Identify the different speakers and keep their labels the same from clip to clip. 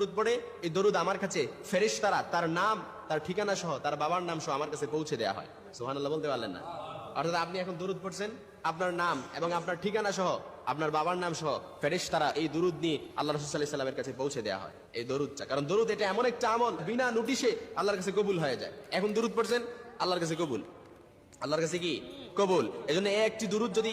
Speaker 1: দরুদ পড়ে, এই দরুদ আমার কাছে ফেরেশতারা, তার নাম, তার ঠিকানা সহ, তার বাবার নাম সহ আমার কাছে পৌঁছে দেওয়া হয়। সুবহানাল্লাহ, বলতে পারলেন না? অর্থাৎ আপনি এখন দরুদ পড়ছেন, আপনার নাম এবং আপনার ঠিকানা সহ, আপনার বাবার নাম সহ ফেরেশতারা এই দরুদ নিয়ে আল্লাহ রসুল সাল্লাহ সাল্লামের কাছে পৌঁছে দেওয়া হয়, এই দরুদটা। কারণ দরুদ এটা এমন একটা আমল, বিনা নোটিশে আল্লাহর কাছে কবুল হয়ে যায়। এখন দরুদ পড়ছেন, আল্লাহর কাছে কবুল। আল্লাহর কাছে কি? কবুল। এজন্য একটি দুরুদ যদি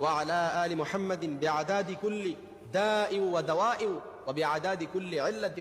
Speaker 1: وعلى آل محمد بعداد كل داء ودواء وبعداد كل علة